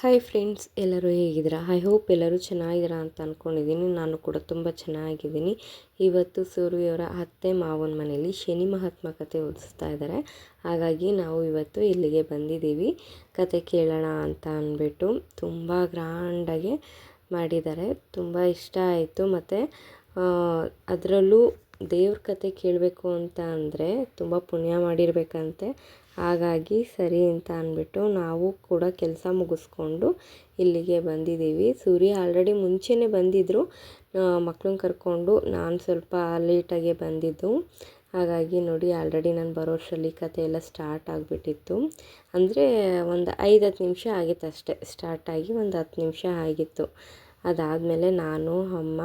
Hi friends ಎಲ್ಲರೂ ಹೇಗಿದ್ದೀರಾ? I hope ಎಲ್ಲರೂ ಚೆನ್ನಾಗಿದ್ದೀರಾ ಅಂತ ಅಂದ್ಕೊಂಡಿದ್ದೀನಿ ನಾನು ಕೂಡ ತುಂಬ ಚೆನ್ನಾಗಿದ್ದೀನಿ. ಇವತ್ತು ಸೂರ್ಯವರ ಅತ್ತೆ ಮಾವನ ಮನೆಯಲ್ಲಿ ಶನಿ ಮಹಾತ್ಮ ಕತೆ ಓದಿಸ್ತಾ ಇದ್ದಾರೆ. ಹಾಗಾಗಿ ನಾವು ಇವತ್ತು ಇಲ್ಲಿಗೆ ಬಂದಿದ್ದೀವಿ. ಕತೆ ಕೇಳೋಣ ಅಂತ ಅಂದ್ಬಿಟ್ಟು ತುಂಬ ಗ್ರ್ಯಾಂಡಾಗಿ ಮಾಡಿದ್ದಾರೆ. ತುಂಬ ಇಷ್ಟ ಆಯಿತು. ಮತ್ತು ಅದರಲ್ಲೂ ದೇವ್ರ ಕತೆ ಕೇಳಬೇಕು ಅಂತ ಅಂದರೆ ತುಂಬ ಪುಣ್ಯ ಮಾಡಿರಬೇಕಂತೆ. ಹಾಗಾಗಿ ಸರಿ ಅಂತ ಅಂದ್ಬಿಟ್ಟು ನಾವು ಕೂಡ ಕೆಲಸ ಮುಗಿಸ್ಕೊಂಡು ಇಲ್ಲಿಗೆ ಬಂದಿದ್ದೀವಿ. ಸೂರ್ಯ ಆಲ್ರೆಡಿ ಮುಂಚೆನೇ ಬಂದಿದ್ದರು ಮಕ್ಳನ್ನ ಕರ್ಕೊಂಡು ನಾನು ಸ್ವಲ್ಪ ಲೇಟಾಗೆ ಬಂದಿದ್ದು. ಹಾಗಾಗಿ ನೋಡಿ ಆಲ್ರೆಡಿ ನಾನು ಬರೋ ಅಷ್ಟರಲ್ಲಿ ಕತೆ ಎಲ್ಲ ಸ್ಟಾರ್ಟ್ ಆಗಿಬಿಟ್ಟಿತ್ತು. ಅಂದರೆ ಒಂದು ಐದು ಹತ್ತು ನಿಮಿಷ ಆಗಿತ್ತು ಅಷ್ಟೇ ಸ್ಟಾರ್ಟಾಗಿ ಒಂದು ಹತ್ತು ನಿಮಿಷ ಆಗಿತ್ತು. ಅದಾದಮೇಲೆ ನಾನು, ಅಮ್ಮ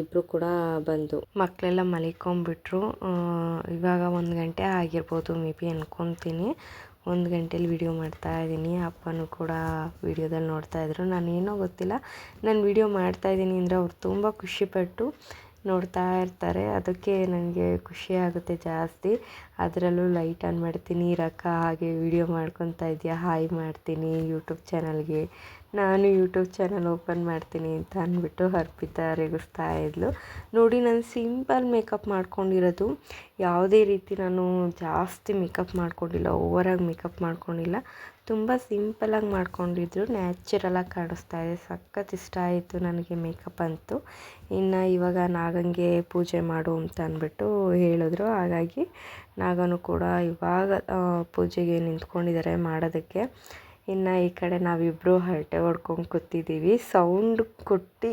ಇಬ್ಬರು ಕೂಡ ಬಂದು. ಮಕ್ಕಳೆಲ್ಲ ಮಲಿಕೊಂಬಿಟ್ರು ಇವಾಗ ಒಂದು ಗಂಟೆ ಆಗಿರ್ಬೋದು ಮೇ ಬಿ ಅಂದ್ಕೊತೀನಿ ಒಂದು ಗಂಟೇಲಿ ವಿಡಿಯೋ ಮಾಡ್ತಾ ಇದ್ದೀನಿ. ಅಪ್ಪನೂ ಕೂಡ ವಿಡಿಯೋದಲ್ಲಿ ನೋಡ್ತಾ ಇದ್ರು. ನಾನೇನೋ ಗೊತ್ತಿಲ್ಲ. ನಾನು ವಿಡಿಯೋ ಮಾಡ್ತಾಯಿದ್ದೀನಿ ಅಂದರೆ ಅವ್ರು ತುಂಬ ಖುಷಿಪಟ್ಟು ನೋಡ್ತಾ ಇರ್ತಾರೆ. ಅದಕ್ಕೆ ನನಗೆ ಖುಷಿ ಆಗುತ್ತೆ ಜಾಸ್ತಿ. ಅದರಲ್ಲೂ ಲೈಟ್ ಆನ್ ಮಾಡ್ತೀನಿ. ರಕ್ಕ ಹಾಗೆ ವಿಡಿಯೋ ಮಾಡ್ಕೊತಾ ಇದೆಯಾ? ಹಾಯ್ ಮಾಡ್ತೀನಿ ಯೂಟ್ಯೂಬ್ ಚಾನಲ್ಗೆ ನಾನು ಯೂಟ್ಯೂಬ್ ಚಾನಲ್ ಓಪನ್ ಮಾಡ್ತೀನಿ ಅಂತ ಅಂದ್ಬಿಟ್ಟು ಅರ್ಪಿತಾ ರೇಗಿಸ್ತಾ ಇದ್ಲು. ನೋಡಿ, ನಾನು ಸಿಂಪಲ್ ಮೇಕಪ್ ಮಾಡ್ಕೊಂಡಿರೋದು. ಯಾವುದೇ ರೀತಿ ನಾನು ಜಾಸ್ತಿ ಮೇಕಪ್ ಮಾಡ್ಕೊಂಡಿಲ್ಲ, ಓವರಾಗಿ ಮೇಕಪ್ ಮಾಡ್ಕೊಂಡಿಲ್ಲ. ತುಂಬ ಸಿಂಪಲಾಗಿ ಮಾಡ್ಕೊಂಡಿದ್ರು. ನ್ಯಾಚುರಲಾಗಿ ಕಾಣಿಸ್ತಾ ಇದೆ. ಸಖತ್ ಇಷ್ಟ ಆಯಿತು ನನಗೆ ಮೇಕಪ್ ಅಂತೂ. ಇನ್ನು ಇವಾಗ ನಾಗಂಗೆ ಪೂಜೆ ಮಾಡು ಅಂತ ಅಂದ್ಬಿಟ್ಟು ಹೇಳಿದ್ರು. ಹಾಗಾಗಿ ನಾಗನು ಕೂಡ ಇವಾಗ ಪೂಜೆಗೆ ನಿಂತ್ಕೊಂಡಿದ್ದಾರೆ ಮಾಡೋದಕ್ಕೆ. ಇನ್ನು ಈ ಕಡೆ ನಾವಿಬ್ಬರು ಹರಟೆ ಹೊಡ್ಕೊಂಡು ಕೂತಿದ್ದೀವಿ ಸೌಂಡ್ ಕೊಟ್ಟು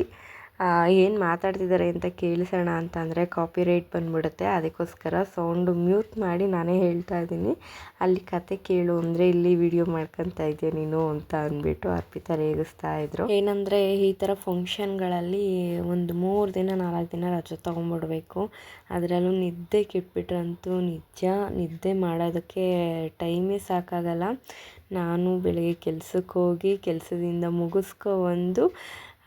ಏನು ಮಾತಾಡ್ತಿದ್ದಾರೆ ಅಂತ ಕೇಳಿಸೋಣ ಅಂತಂದರೆ ಕಾಪಿ ರೈಟ್ ಬಂದ್ಬಿಡುತ್ತೆ. ಅದಕ್ಕೋಸ್ಕರ ಸೌಂಡು ಮ್ಯೂಟ್ ಮಾಡಿ ನಾನೇ ಹೇಳ್ತಾ ಇದ್ದೀನಿ. ಅಲ್ಲಿ ಕತೆ ಕೇಳು ಅಂದರೆ ಇಲ್ಲಿ ವಿಡಿಯೋ ಮಾಡ್ಕೊತಾ ಇದೆಯಾ ನೀನು ಅಂತ ಅಂದ್ಬಿಟ್ಟು ಅರ್ಪಿತಾ ರೇಗಿಸ್ತಾ ಇದ್ರು. ಏನಂದರೆ ಈ ಥರ ಫಂಕ್ಷನ್ಗಳಲ್ಲಿ ಒಂದು ಮೂರು ದಿನ, ನಾಲ್ಕು ದಿನ ರಜೆ ತೊಗೊಂಡ್ಬಿಡ್ಬೇಕು. ಅದರಲ್ಲೂ ನಿದ್ದೆ ಕೆಟ್ಬಿಟ್ರಂತೂ ನಿಜ. ನಿದ್ದೆ ಮಾಡೋದಕ್ಕೆ ಟೈಮೇ ಸಾಕಾಗಲ್ಲ. ನಾನು ಬೆಳಗ್ಗೆ ಕೆಲಸಕ್ಕೆ ಹೋಗಿ ಕೆಲಸದಿಂದ ಮುಗಿಸ್ಕೊ ಬಂದು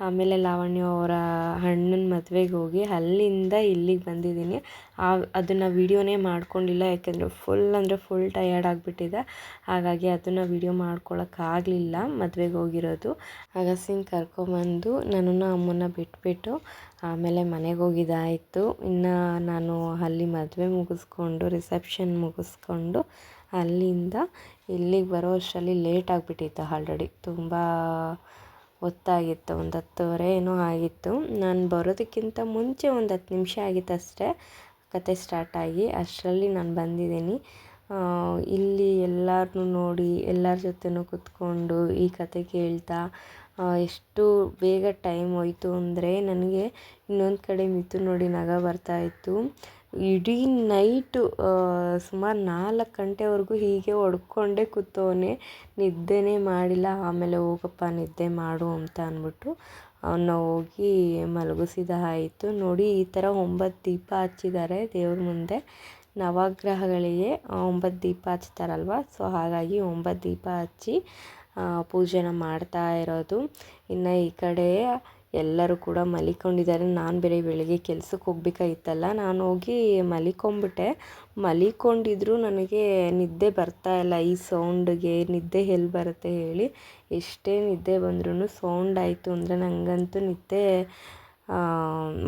ಆಮೇಲೆ ಲಾವಣ್ಯ ಅವರ ಅಣ್ಣನ ಮದುವೆಗೆ ಹೋಗಿ ಅಲ್ಲಿಂದ ಇಲ್ಲಿಗೆ ಬಂದಿದ್ದೀನಿ. ಆ, ಅದನ್ನು ವೀಡಿಯೋನೇ ಮಾಡ್ಕೊಂಡಿಲ್ಲ, ಯಾಕೆಂದರೆ ಫುಲ್ ಅಂದರೆ ಫುಲ್ ಟಯರ್ಡ್ ಆಗಿಬಿಟ್ಟಿದೆ. ಹಾಗಾಗಿ ಅದನ್ನು ವೀಡಿಯೋ ಮಾಡ್ಕೊಳಕ್ಕಾಗಲಿಲ್ಲ ಮದುವೆಗೆ ಹೋಗಿರೋದು. ಅಗಸಿನ ಕರ್ಕೊಂಬಂದು ನನ್ನನ್ನು ಅಮ್ಮನ್ನ ಬಿಟ್ಬಿಟ್ಟು ಆಮೇಲೆ ಮನೆಗೆ ಹೋಗಿದ್ದಾಯಿತು. ಇನ್ನು ನಾನು ಅಲ್ಲಿ ಮದುವೆ ಮುಗಿಸ್ಕೊಂಡು ರಿಸೆಪ್ಷನ್ ಮುಗಿಸ್ಕೊಂಡು ಅಲ್ಲಿಂದ ಇಲ್ಲಿಗೆ ಬರೋ ಅಷ್ಟರಲ್ಲಿ ಲೇಟ್ ಆಗಿಬಿಟ್ಟಿತ್ತು ಆಲ್ರೆಡಿ ತುಂಬ ಹೊತ್ತಾಗಿತ್ತು ಒಂದು ಹತ್ತುವರೆ ಏನೋ ಆಗಿತ್ತು. ನಾನು ಬರೋದಕ್ಕಿಂತ ಮುಂಚೆ ಒಂದು ಹತ್ತು ನಿಮಿಷ ಆಗಿತ್ತು ಅಷ್ಟೇ. ಕತೆ ಸ್ಟಾರ್ಟಾಗಿ ಅಷ್ಟರಲ್ಲಿ ನಾನು ಬಂದಿದ್ದೀನಿ. ಇಲ್ಲಿ ಎಲ್ಲರನ್ನೂ ನೋಡಿ, ಎಲ್ಲರ ಜೊತೆನೂ ಕೂತ್ಕೊಂಡು ಈ ಕತೆ ಕೇಳ್ತಾ ಎಷ್ಟು ಬೇಗ ಟೈಮ್ ಹೋಯ್ತು ಅಂದರೆ, ನನಗೆ ಇನ್ನೊಂದು ಕಡೆ ಮಿತು ನೋಡಿ ನಗ ಬರ್ತಾಯಿತ್ತು ಇಡೀ ನೈಟು ಸುಮಾರು ನಾಲ್ಕು ಗಂಟೆವರೆಗೂ ಹೀಗೆ ಹೊಡ್ಕೊಂಡೇ ಕೂತವನೆ, ನಿದ್ದೆನೇ ಮಾಡಿಲ್ಲ. ಆಮೇಲೆ, ಹೋಗಪ್ಪ, ನಿದ್ದೆ ಮಾಡು ಅಂತ ಅಂದ್ಬಿಟ್ಟು ಅವನ್ನ ಹೋಗಿ ಮಲಗಿಸಿದ ಆಯಿತು. ನೋಡಿ, ಈ ಥರ ಒಂಬತ್ತು ದೀಪ ಹಚ್ಚಿದ್ದಾರೆ ದೇವ್ರ ಮುಂದೆ. ನವಗ್ರಹಗಳಿಗೆ ಒಂಬತ್ತು ದೀಪ ಹಚ್ತಾರಲ್ವ? ಸೊ, ಹಾಗಾಗಿ ಒಂಬತ್ತು ದೀಪ ಹಚ್ಚಿ ಪೂಜೆನ ಮಾಡ್ತಾ ಇರೋದು. ಇನ್ನು ಈ ಕಡೆ ಎಲ್ಲರೂ ಕೂಡ ಮಲಿಕೊಂಡಿದ್ದಾರೆ. ನಾನು ಬೇರೆ ಬೆಳಿಗ್ಗೆ ಕೆಲ್ಸಕ್ಕೆ ಹೋಗ್ಬೇಕಾಗಿತ್ತಲ್ಲ, ನಾನು ಹೋಗಿ ಮಲಿಕೊಂಬಿಟ್ಟೆ ಮಲಿಕೊಂಡಿದ್ರು ನನಗೆ ನಿದ್ದೆ ಬರ್ತಾ ಇಲ್ಲ. ಈ ಸೌಂಡ್ಗೆ ನಿದ್ದೆ ಎಲ್ಲಿ ಬರುತ್ತೆ ಹೇಳಿ. ಎಷ್ಟೇ ನಿದ್ದೆ ಬಂದ್ರೂ ಸೌಂಡ್ ಆಯಿತು ಅಂದರೆ ನನಗಂತೂ ನಿದ್ದೆ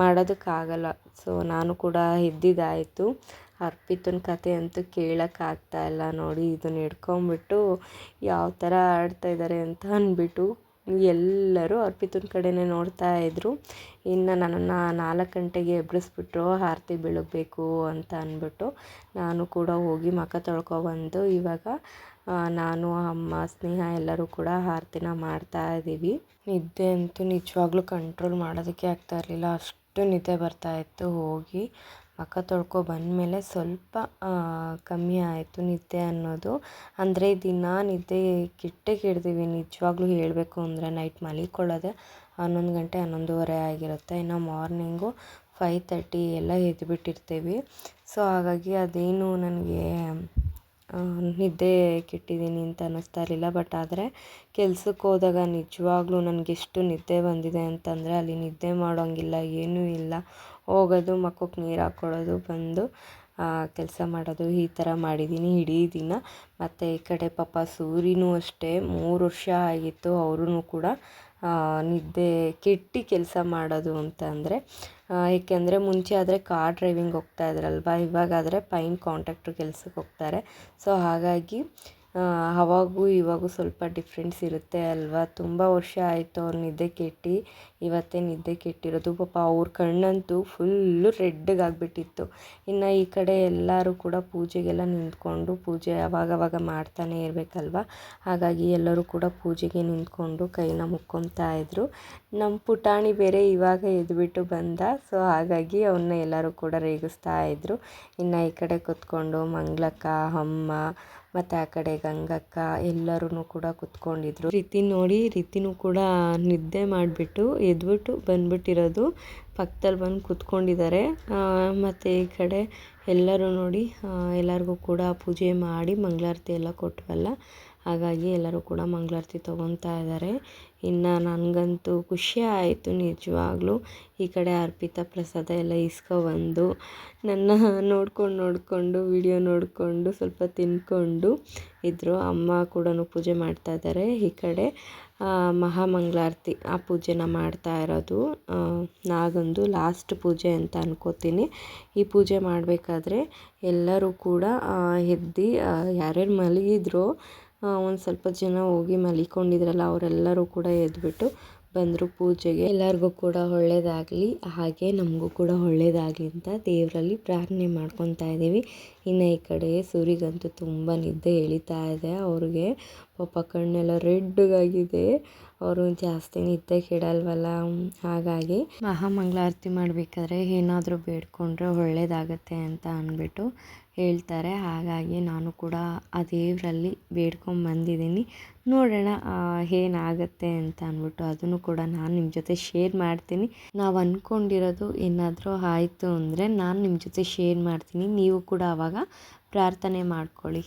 ಮಾಡೋದಕ್ಕಾಗಲ್ಲ. ಸೊ, ನಾನು ಕೂಡ ಎದ್ದಿದ್ದಾಯಿತು. ಅರ್ಪಿತನ ಕತೆ ಅಂತೂ ಕೇಳೋಕ್ಕಾಗ್ತಾ ಇಲ್ಲ ನೋಡಿ. ಇದನ್ನ ಹಿಡ್ಕೊಂಬಿಟ್ಟು ಯಾವ ಥರ ಆಡ್ತಾಯಿದ್ದಾರೆ ಅಂತ ಅಂದ್ಬಿಟ್ಟು ಎಲ್ಲರೂ ಅರ್ಪಿತನ ಕಡೆನೇ ನೋಡ್ತಾ ಇದ್ದರು ಇನ್ನು ನನ್ನನ್ನು ನಾಲ್ಕು ಗಂಟೆಗೆ ಎಬ್ಬಿಸ್ಬಿಟ್ರು, ಆರತಿ ಬೆಳಗಬೇಕು ಅಂತ ಅಂದ್ಬಿಟ್ಟು ನಾನು ಕೂಡ ಹೋಗಿ ಮುಖ ತೊಳ್ಕೊಬಂದು ಇವಾಗ ನಾನು, ಅಮ್ಮ, ಸ್ನೇಹ ಎಲ್ಲರೂ ಕೂಡ ಆರತಿನ ಮಾಡ್ತಾ ಇದ್ದೀವಿ ನಿದ್ದೆ ಅಂತೂ ನಿಜವಾಗ್ಲೂ ಕಂಟ್ರೋಲ್ ಮಾಡೋದಕ್ಕೆ ಆಗ್ತಾ ಇರಲಿಲ್ಲ. ಅಷ್ಟು ನಿದ್ದೆ ಬರ್ತಾಯಿತ್ತು ಹೋಗಿ. ಮುಖ ತೊಳ್ಕೊ ಬಂದಮೇಲೆ ಸ್ವಲ್ಪ ಕಮ್ಮಿ ಆಯಿತು ನಿದ್ದೆ ಅನ್ನೋದು. ಅಂದರೆ ದಿನ ನಿದ್ದೆ ಕಿಟ್ಟೆ ಕೆಡ್ತೀವಿ ನಿಜವಾಗ್ಲೂ ಹೇಳಬೇಕು ಅಂದರೆ ನೈಟ್ ಮಲಿಕೊಳ್ಳೋದೆ ಹನ್ನೊಂದು ಗಂಟೆ ಹನ್ನೊಂದುವರೆ ಆಗಿರುತ್ತೆ. ಇನ್ನು ಮಾರ್ನಿಂಗು ಫೈ ತರ್ಟಿ ಎಲ್ಲ ಎದ್ದುಬಿಟ್ಟಿರ್ತೀವಿ ಸೊ ಹಾಗಾಗಿ ಅದೇನು ನನಗೆ ನಿದ್ದೆ ಕೆಟ್ಟಿದ್ದೀನಿ ಅಂತ ಅನ್ನಿಸ್ತಾ ಇರಲಿಲ್ಲ. ಬಟ್ ಆದರೆ ಕೆಲ್ಸಕ್ಕೆ ಹೋದಾಗ ನಿಜವಾಗ್ಲೂ ನನಗೆಷ್ಟು ನಿದ್ದೆ ಬಂದಿದೆ ಅಂತಂದರೆ ಅಲ್ಲಿ ನಿದ್ದೆ ಮಾಡೋಂಗಿಲ್ಲ, ಏನೂ ಇಲ್ಲ. ಹೋಗೋದು ಮಕ್ಕಕ್ಕೆ ನೀರು ಹಾಕ್ಕೊಳ್ಳೋದು ಬಂದು ಕೆಲಸ ಮಾಡೋದು, ಈ ಥರ ಮಾಡಿದ್ದೀನಿ ಇಡೀ ದಿನ. ಮತ್ತು ಈ ಕಡೆ ಪಾಪ ಸೂರಿನೂ ಅಷ್ಟೇ, ಮೂರು ವರ್ಷ ಆಗಿತ್ತು ಅವರೂ ಕೂಡ ನಿದ್ದೆ, ಕೆಟ್ಟು ಕೆಲಸ ಮಾಡೋದು ಅಂತ ಅಂದರೆ ಏಕೆಂದರೆ ಮುಂಚೆ ಆದರೆ ಕಾರ್ ಡ್ರೈವಿಂಗ್ ಹೋಗ್ತಾ ಇವಾಗಾದರೆ ಪೈನ್ ಕಾಂಟ್ರಾಕ್ಟ್ರ್ ಕೆಲ್ಸಕ್ಕೆ ಹೋಗ್ತಾರೆ. ಸೊ ಹಾಗಾಗಿ ಆ, ಅವಾಗೂ ಇವಾಗೂ ಸ್ವಲ್ಪ ಡಿಫ್ರೆನ್ಸ್ ಇರುತ್ತೆ ಅಲ್ವಾ? ತುಂಬ ವರ್ಷ ಆಯಿತು ಅವ್ರು ನಿದ್ದೆ ಕೆಟ್ಟು. ಇವತ್ತೇ ನಿದ್ದೆ ಕೆಟ್ಟಿರೋದು. ಪಾಪ ಅವ್ರ ಕಣ್ಣಂತೂ ಫುಲ್ಲು ರೆಡ್ಡಗಾಗ್ಬಿಟ್ಟಿತ್ತು ಇನ್ನು ಈ ಕಡೆ ಎಲ್ಲರೂ ಕೂಡ ಪೂಜೆಗೆಲ್ಲ ನಿಂತ್ಕೊಂಡು ಪೂಜೆ ಅವಾಗವಾಗ ಮಾಡ್ತಾನೆ ಇರಬೇಕಲ್ವ? ಹಾಗಾಗಿ ಎಲ್ಲರೂ ಕೂಡ ಪೂಜೆಗೆ ನಿಂತ್ಕೊಂಡು ಕೈನ ಮುಕ್ಕೊತಾ ಇದ್ರು. ನಮ್ಮ ಪುಟಾಣಿ ಬೇರೆ ಇವಾಗ ಎದ್ಬಿಟ್ಟು ಬಂದ. ಸೊ ಹಾಗಾಗಿ ಅವನ್ನ ಎಲ್ಲರೂ ಕೂಡ ರೇಗಿಸ್ತಾ ಇದ್ರು. ಇನ್ನು ಈ ಕಡೆ ಕೂತ್ಕೊಂಡು ಮಂಗ್ಲಕ್ಕ ಅಮ್ಮ ಮತ್ತು ಆ ಕಡೆ ಗಂಗಕ್ಕ ಎಲ್ಲರೂ ಕೂಡ ಕುತ್ಕೊಂಡಿದ್ರು. ರೀತಿ ನೋಡಿ, ರೀತಿನೂ ಕೂಡ ನಿದ್ದೆ ಮಾಡಿಬಿಟ್ಟು ಎದ್ಬಿಟ್ಟು ಬಂದ್ಬಿಟ್ಟಿರೋದು. ಪಕ್ಕದಲ್ಲಿ ಬಂದು ಕುತ್ಕೊಂಡಿದ್ದಾರೆ. ಮತ್ತು ಈ ಕಡೆ ಎಲ್ಲರೂ ನೋಡಿ ಎಲ್ಲರಿಗೂ ಕೂಡ ಪೂಜೆ ಮಾಡಿ ಮಂಗಳಾರತಿ ಎಲ್ಲ ಕೊಟ್ವಲ್ಲ ಹಾಗಾಗಿ ಎಲ್ಲರೂ ಕೂಡ ಮಂಗಳಾರತಿ ತೊಗೊತಾ ಇದ್ದಾರೆ. ಇನ್ನು ನನಗಂತೂ ಖುಷಿ ಆಯಿತು ನಿಜವಾಗ್ಲೂ. ಈ ಕಡೆ ಅರ್ಪಿತಾ ಪ್ರಸಾದ ಎಲ್ಲ ಇಸ್ಕೊಬಂದು ನನ್ನ ನೋಡ್ಕೊಂಡು ನೋಡಿಕೊಂಡು, ವಿಡಿಯೋ ನೋಡಿಕೊಂಡು, ಸ್ವಲ್ಪ ತಿಂದ್ಕೊಂಡು ಇದ್ದರು ಅಮ್ಮ ಕೂಡ ಪೂಜೆ ಮಾಡ್ತಾ ಇದ್ದಾರೆ ಈ ಕಡೆ ಮಹಾಮಂಗಳಾರತಿ, ಆ ಪೂಜೆನ ಮಾಡ್ತಾ ಇರೋದು. ನಾಗಂದು ಲಾಸ್ಟ್ ಪೂಜೆ ಅಂತ ಅನ್ಕೋತೀನಿ. ಈ ಪೂಜೆ ಮಾಡಬೇಕಾದ್ರೆ ಎಲ್ಲರೂ ಕೂಡ ಎದ್ದು ಯಾರ್ಯಾರು ಮಲಗಿದ್ರೋ ಒಂದು ಸ್ವಲ್ಪ ಜನ ಹೋಗಿ ಮಲಿಕೊಂಡಿದ್ರಲ್ಲ, ಅವರೆಲ್ಲರೂ ಕೂಡ ಎದ್ಬಿಟ್ಟು ಬಂದರು ಪೂಜೆಗೆ. ಎಲ್ಲರಿಗೂ ಕೂಡ ಒಳ್ಳೆಯದಾಗಲಿ ಹಾಗೆ ನಮಗೂ ಕೂಡ ಒಳ್ಳೆಯದಾಗಲಿ ಅಂತ ದೇವರಲ್ಲಿ ಪ್ರಾರ್ಥನೆ ಮಾಡ್ಕೊತಾ ಇದ್ದೀವಿ ಇನ್ನು ಈ ಕಡೆ ಸೂರಿಗಂತೂ ತುಂಬ ನಿದ್ದೆ ಎಳಿತಾ ಇದೆ ಅವ್ರಿಗೆ. ಪಾಪ ಕಣ್ಣೆಲ್ಲ ರೆಡ್ಗಾಗಿದೆ ಅವರು ಜಾಸ್ತಿ ನಿದ್ದೆ ಕೆಡಲ್ವಲ್ಲ ಹಾಗಾಗಿ. ಮಹಾಮಂಗಳಾರತಿ ಮಾಡಬೇಕಾದ್ರೆ ಏನಾದರೂ ಬೇಡ್ಕೊಂಡ್ರೆ ಒಳ್ಳೆಯದಾಗತ್ತೆ ಅಂತ ಅಂದ್ಬಿಟ್ಟು ಹೇಳ್ತಾರೆ. ಹಾಗಾಗಿ ನಾನು ಕೂಡ ಆ ದೇವರಲ್ಲಿ ಬೇಡ್ಕೊಂಬಂದಿದ್ದೀನಿ ನೋಡೋಣ ಏನಾಗುತ್ತೆ ಏನಾಗತ್ತೆ ಅಂತ ಅಂದ್ಬಿಟ್ಟು ಅದನ್ನು ಕೂಡ ನಾನು ನಿಮ್ಮ ಜೊತೆ ಶೇರ್ ಮಾಡ್ತೀನಿ. ನಾವು ಅಂದ್ಕೊಂಡಿರೋದು ಏನಾದರೂ ಆಯಿತು ಅಂದರೆ ನಾನು ನಿಮ್ಮ ಜೊತೆ ಶೇರ್ ಮಾಡ್ತೀನಿ. ನೀವು ಕೂಡ ಆವಾಗ ಪ್ರಾರ್ಥನೆ ಮಾಡ್ಕೊಳ್ಳಿ.